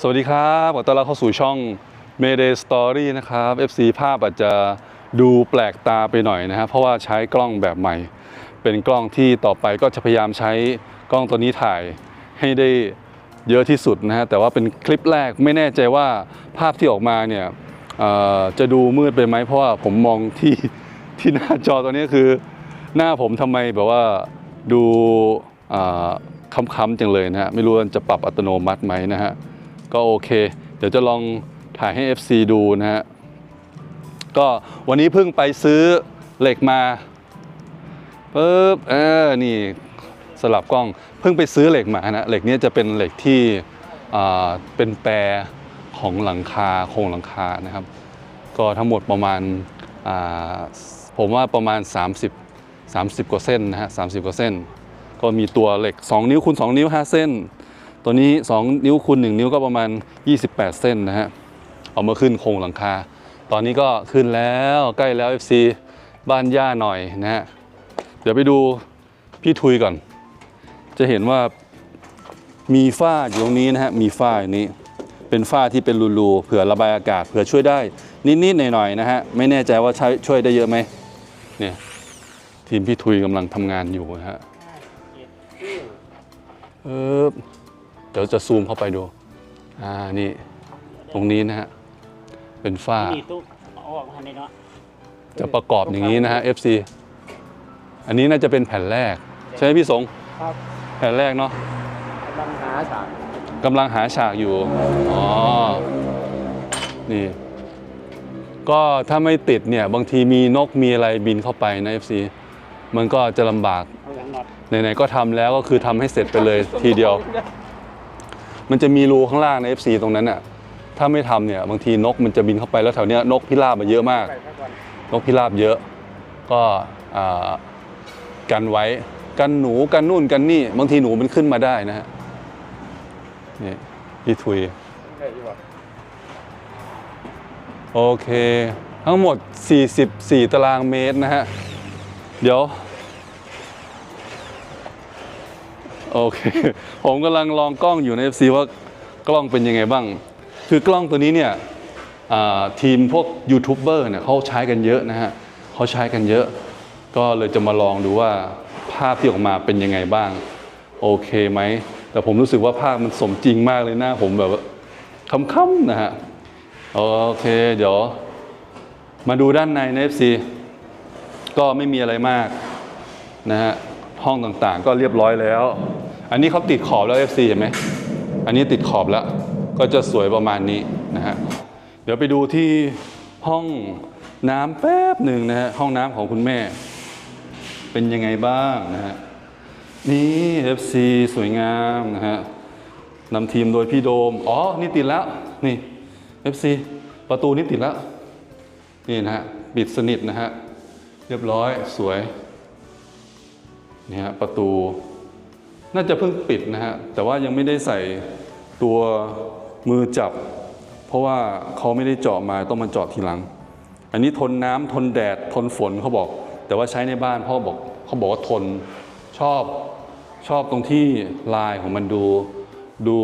สวัสดีครับขอต้อนรับเข้าสู่ช่อง Mayday Story นะครับ FC ภาพอาจจะดูแปลกตาไปหน่อยนะครับเพราะว่าใช้กล้องแบบใหม่ เป็นกล้องที่ต่อไปก็จะพยายามใช้กล้องตัวนี้ถ่ายให้ได้เยอะที่สุดนะฮะแต่ว่าเป็นคลิปแรกไม่แน่ใจว่าภาพที่ออกมาเนี่ยจะดูมืดไปไหมเพราะว่าผมมองที่ที่หน้าจอตัวนี้คือ หน้าผมทำไมแบบว่าดู ค้ำๆจังเลยนะฮะไม่รู้ว่าจะปรับอัตโนมัติไหมนะฮะก็โอเค เดี๋ยวจะลองถ่ายให้ FC ดูนะฮะก็วันนี้เพิ่งไปซื้อเหล็กมาปึ๊บเออนี่สลับกล้องเพิ่งไปซื้อเหล็กมานะเหล็กนี้จะเป็นเหล็กที่อ่าเป็นแปรของหลังคาโครงหลังคานะครับ ก็ทั้งหมดประมาณอ่าผมว่าประมาณ 30 30 กว่าเส้นนะฮะ30 กว่าเส้น ก็มีตัวเหล็ก 2 นิ้วคูณ2นิ้ว 5 เส้น ตัวนี้ 2 นิ้วคูณ1นิ้วก็ประมาณ 28 เส้นนะฮะเอามาขึ้นโครงหลังคา ตอนนี้ก็ขึ้นแล้วใกล้แล้ว FC บ้านย่าหน่อยนะฮะเดี๋ยวไปดูพี่ทุยก่อน จะเห็นว่ามีฝ้าอยู่ตรงนี้นะฮะ มีฝ้าอยู่นี้ เป็นฝ้าที่เป็นรูๆเผื่อระบายอากาศเผื่อช่วยได้นิดๆหน่อยๆนะฮะ ไม่แน่ใจว่าช่วยได้เยอะไหมเนี่ยทีมพี่ทุยกำลังทำงานอยู่นะฮะ เออเดี๋ยวจะซูมเข้าไปดู อ่า นี่ ตรงนี้นะฮะ เป็นฝ้านี่ตู้เอาออกมาในเนาะจะประกอบอย่างนี้นะฮะ FC อันนี้น่าจะเป็นแผ่นแรก ใช่ไหมพี่สงครับแผ่นแรกเนาะกำลังหาสารกำลังหาฉากอยู่ อ๋อ นี่ ก็ถ้าไม่ติดเนี่ย บางทีมีนกมีอะไรบินเข้าไปนะ FC มันก็จะลำบาก ไหนๆก็ทำแล้วก็คือทำให้เสร็จไปเลยทีเดียว มันจะมีรูข้างล่างใน FC ตรงนั้นน่ะถ้าไม่ทำเนี่ยบางทีนกมันจะบินเข้าไปแล้วแถวเนี้ยนกพิราบมาเยอะมาก นกพิราบเยอะ ก็กันไว้กันหนูกันนู่นกันนี่ บางทีหนูมันขึ้นมาได้นะฮะนี่พี่ทุยโอเค ทั้งหมด 44 ตารางเมตรนะฮะ เดี๋ยว โอเค ผมกำลังลองกล้องอยู่ใน FC ว่ากล้องเป็นยังไงบ้าง คือกล้องตัวนี้เนี่ยทีมพวกยูทูบเบอร์เนี่ยเขาใช้กันเยอะนะฮะเขาใช้กันเยอะ ก็เลยจะมาลองดูว่าภาพที่ออกมาเป็นยังไงบ้าง โอเคไหม แต่ผมรู้สึกว่าภาพมันสมจริงมากเลยหน้าผมแบบค้ำๆนะฮะ โอเค เดี๋ยว มาดูด้านในใน FC ก็ไม่มีอะไรมากนะฮะห้องต่างๆก็เรียบร้อยแล้ว อันนี้เขาติดขอบแล้ว FC เห็นไหมอันนี้ติดขอบแล้ว ก็จะสวยประมาณนี้นะฮะเดี๋ยวไปดูที่ห้องน้ำแป๊บหนึ่งนะฮะห้องน้ำของคุณแม่ เป็นยังไงบ้างนะฮะนี่ FC สวยงามนะฮะนำทีมโดยพี่โดม อ๋อ นี่ติดแล้ว นี่ FC ประตูนี่ติดแล้ว นี่นะฮะ ปิดสนิทนะฮะ เรียบร้อย สวย นี่ฮะ ประตู น่าจะเพิ่งปิดนะฮะ แต่ว่ายังไม่ได้ใส่ตัวมือจับ เพราะว่าเขาไม่ได้เจาะมาต้องมาเจาะทีหลัง อันนี้ทนน้ำทนแดดทนฝนเขาบอก แต่ว่าใช้ในบ้านพ่อบอกเขาบอกว่าทนชอบชอบตรงที่ลายของมันดูดู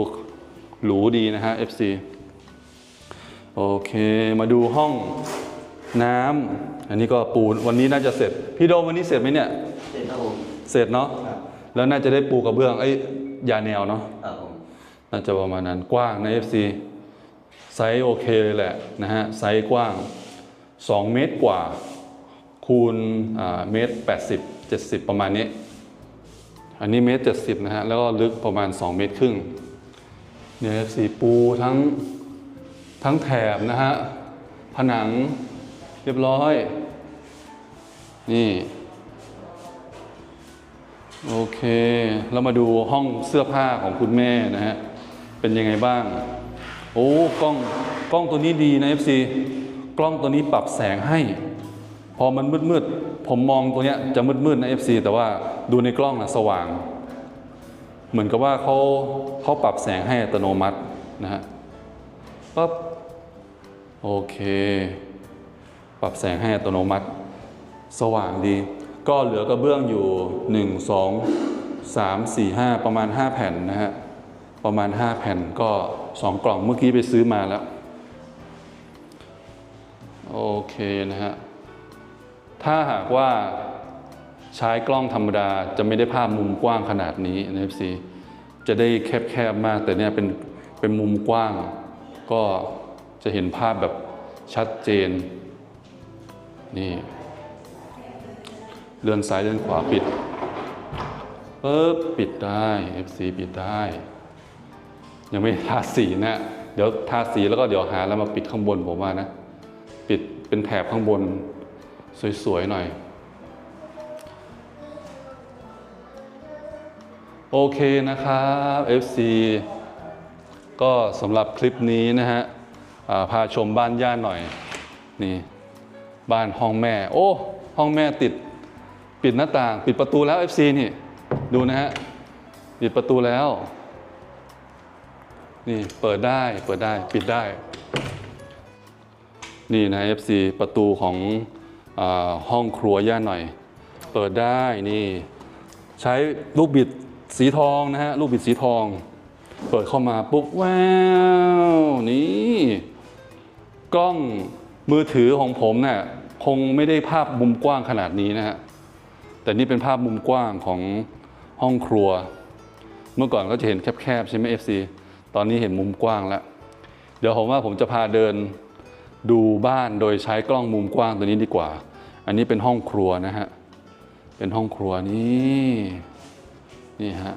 หรูดีนะฮะ FC โอเคมาดูห้องน้ำอันนี้ก็ปูนวันนี้น่าจะเสร็จ พี่โดมวันนี้เสร็จไหมเนี่ย เสร็จครับผมเสร็จเนาะครับ แล้วน่าจะได้ปูกระเบื้องไอ้ยยาแนวเนาะครับผมน่าจะประมาณนั้นกว้างใน FC ไซส์โอเคเลยแหละนะฮะไซส์กว้าง 2 เมตรกว่า คูณอ่าเมตร 80 70 ประมาณนี้ อันนี้เมตร 70 นะฮะ แล้วก็ลึกประมาณ 2 เมตรครึ่งเนี่ย FC ปูทั้งทั้งแถบนะฮะ ผนังเรียบร้อย นี่ โอเคแล้วมาดูห้องเสื้อผ้าของคุณแม่นะฮะ เป็นยังไงบ้าง โอ้ กล้อง กล้องตัวนี้ดีนะ FC กล้องตัวนี้ปรับแสงให้ พอมันมืดๆ ผมมองตัวเนี้ยจะมืดๆ นะ FC แต่ว่าดูในกล้องนะสว่าง เหมือนกับว่าเขาเขาปรับแสงให้อัตโนมัตินะฮะ ปั๊บ โอเค ปรับแสงให้อัตโนมัติ สว่างดี ก็เหลือกระเบื้องอยู่ 1 2 3 4 5 ประมาณ 5 แผ่นนะฮะ ประมาณ 5 แผ่นก็ 2 กล่องเมื่อกี้ไปซื้อมาแล้ว โอเคนะฮะ ถ้าหากว่าใช้กล้องธรรมดาจะไม่ได้ภาพมุมกว้างขนาดนี้นะ FC จะได้แคบๆมากแต่เนี่ยเป็นเป็นมุมกว้าง ก็จะเห็นภาพแบบชัดเจนนี่ เลื่อนซ้ายเลื่อนขวาปิดปึ๊บปิดได้ FC ปิดได้ ยังไม่ทาสีนะ เดี๋ยวทาสีแล้วก็เดี๋ยวหาแล้วมาปิดข้างบนผมว่านะ ปิดเป็นแถบข้างบนสวยๆหน่อย โอเคนะครับ FC ก็สำหรับคลิปนี้นะฮะาพาชมบ้านย่านหน่อย นี่ บ้านห้องแม่ โอ้ ห้องแม่ติด ปิดหน้าต่าง ปิดประตูแล้ว FC นี่ ดูนะฮะ ปิดประตูแล้ว นี่เปิดได้เปิดได้ปิดได้ นี่นะ FC ประตูของอห้องครัวย่าหน่อย เปิดได้นี่ใช้ลูกบิดสีทองนะฮะลูกบิดสีทอง เปิดเข้ามาปุ๊บว้าวนี่ กล้องมือถือของผมเนี่ยคงไม่ได้ภาพมุมกว้างขนาดนี้นะฮะ แต่นี่เป็นภาพมุมกว้างของห้องครัว เมื่อก่อนก็จะเห็นแคบๆใช่ไหม FC ตอนนี้เห็นมุมกว้างแล้ว เดี๋ยวผมว่าผมจะพาเดินดูบ้านโดยใช้กล้องมุมกว้างตัวนี้ดีกว่า อันนี้เป็นห้องครัวนะฮะ เป็นห้องครัวนี่นี่ฮะ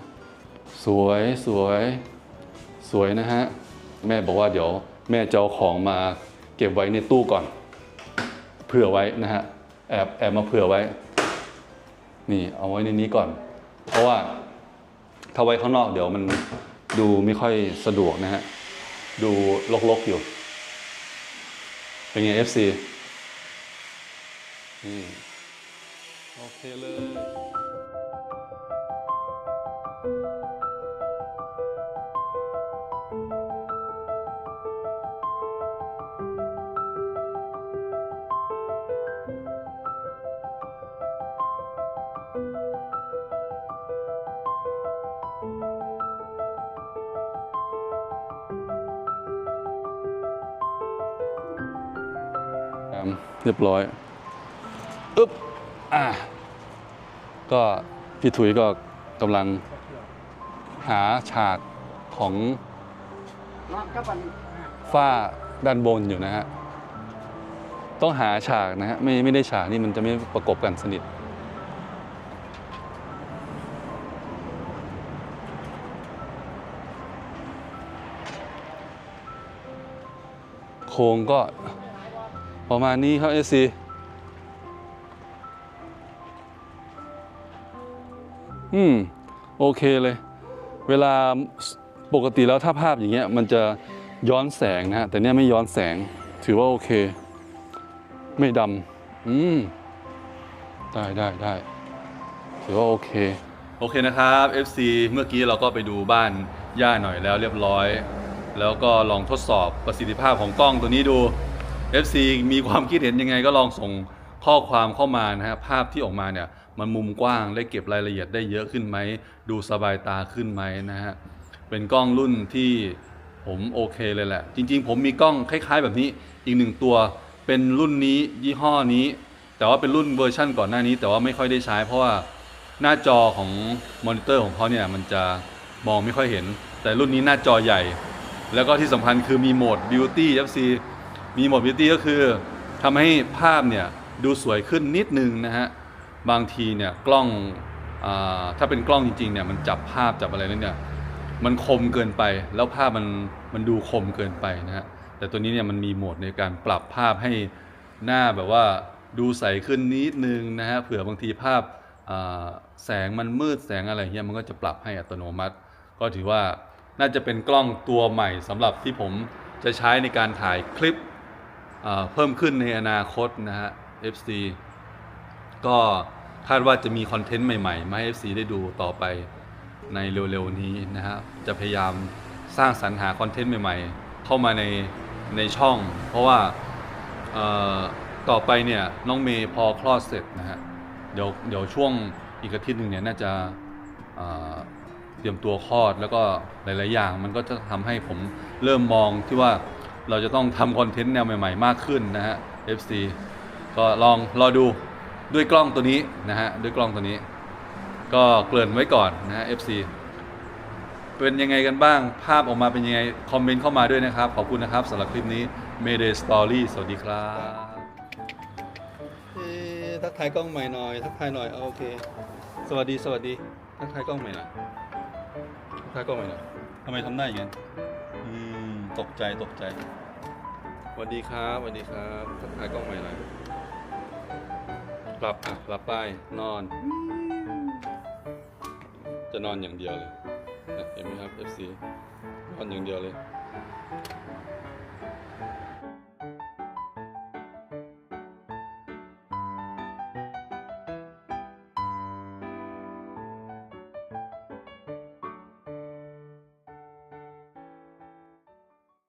สวยสวยสวยนะฮะ แม่บอกว่าเดี๋ยวแม่จะเอาของมาเก็บไว้ในตู้ก่อน เผื่อไว้นะฮะ แอบแอบมาเผื่อไว้ นี่เอาไว้ในนี้ก่อน เพราะว่าถ้าไว้ข้างนอกเดี๋ยวมันดูไม่ค่อยสะดวกนะฮะ ดูลกๆอยู่ เป็นไง FC นี่โอเคเลย เรียบร้อยอึ๊บอะก็พี่ถุยก็กำลังหาฉากของนอนกับมันฝ้าด้านบนอยู่นะฮะ ต้องหาฉากนะฮะ ไม่ไม่ได้ฉากนี่มันจะไม่ประกบกันสนิท โครงก็ ประมาณนี้ครับเอซีอืม โอเคเลย เวลาปกติแล้วถ้าภาพอย่างเงี้ยมันจะย้อนแสงนะฮะ แต่เนี้ยไม่ย้อนแสง ถือว่าโอเค ไม่ดำอืม ได้ได้ได้ ถือว่าโอเค โอเคนะครับ FC เมื่อกี้เราก็ไปดูบ้านย่าหน่อยแล้วเรียบร้อย แล้วก็ลองทดสอบประสิทธิภาพของกล้องตัวนี้ดู FC มีความคิดเห็นยังไงก็ลองส่งข้อความเข้ามานะฮะภาพที่ออกมาเนี่ยมันมุมกว้างได้เก็บรายละเอียดได้เยอะขึ้นไหม ดูสบายตาขึ้นไหมนะฮะเป็นกล้องรุ่นที่ผมโอเคเลยแหละ จริง ๆ ผมมีกล้องคล้ายๆ แบบนี้อีกหนึ่งตัวเป็นรุ่นนี้ยี่ห้อนี้ แต่ว่าเป็นรุ่นเวอร์ชั่นก่อนหน้านี้ แต่ว่าไม่ค่อยได้ใช้ เพราะว่าหน้าจอของมอนิเตอร์ของเขาเนี่ยมันจะมองไม่ค่อยเห็น แต่รุ่นนี้หน้าจอใหญ่ แล้วก็ที่สำคัญคือมีโหมด Beauty FC มีโหมด Beauty ก็คือทำให้ภาพเนี่ยดูสวยขึ้นนิดนึงนะฮะ บางทีเนี่ยกล้องอถ้าเป็นกล้องจริงๆเนี่ยมันจับภาพจับอะไรนั่นเนี่ยมันคมเกินไปแล้วภาพมันมันดูคมเกินไปนะฮะ แต่ตัวนี้เนี่ยมันมีโหมดในการปรับภาพให้หน้าแบบว่าดูใสขึ้นนิดนึงนะฮะเผื่อบางทีภาพแสงมันมืดแสงอะไรเงี้ยมันก็จะปรับให้อัตโนมัติ ก็ถือว่าน่าจะเป็นกล้องตัวใหม่สำหรับที่ผมจะใช้ในการถ่ายคลิป เพิ่มขึ้นในอนาคตนะฮะ FC ก็คาดว่าจะมีคอนเทนต์ใหม่ๆ มาให้ FC ได้ดูต่อไปในเร็วๆนี้นะฮะ จะพยายามสร้างสรรหาคอนเทนต์ใหม่ๆ เข้ามาในในช่อง เพราะว่าต่อไปเนี่ยน้องเมย์พอคลอดเสร็จนะฮะ เดี๋ยวเดี๋ยวช่วงอีกอาทิตย์หนึ่งเนี่ยน่าจะเเตรียมตัวคลอดแล้วก็หลาย ๆ อย่าง มันก็จะทำให้ผมเริ่มมองที่ว่า เราจะต้องทำคอนเทนต์แนวใหม่ ๆ มากขึ้นนะฮะ FC ก็ลองรอดูด้วยกล้องตัวนี้นะฮะด้วยกล้องตัวนี้ ก็เกริ่นไว้ก่อนนะฮะ FC เป็นยังไงกันบ้างภาพออกมาเป็นยังไง คอมเมนต์เข้ามาด้วยนะครับ ขอบคุณนะครับสำหรับคลิปนี้ Mayday Story สวัสดีครับทักทายกล้องใหม่หน่อย ทักทายหน่อยโอเค สวัสดีสวัสดี ทักทายกล้องใหม่หน่อยทักทายกล้องใหม่หน่อยทำไมทำหน้าอย่างนั้น ตกใจตกใจสวัสดีครับสวัสดีครับทักทายกล้องใหม่หน่อยหลับอะหลับไปนอน จะนอนอย่างเดียวเลยนะเห็นไหมครับ FC นอนอย่างเดียวเลย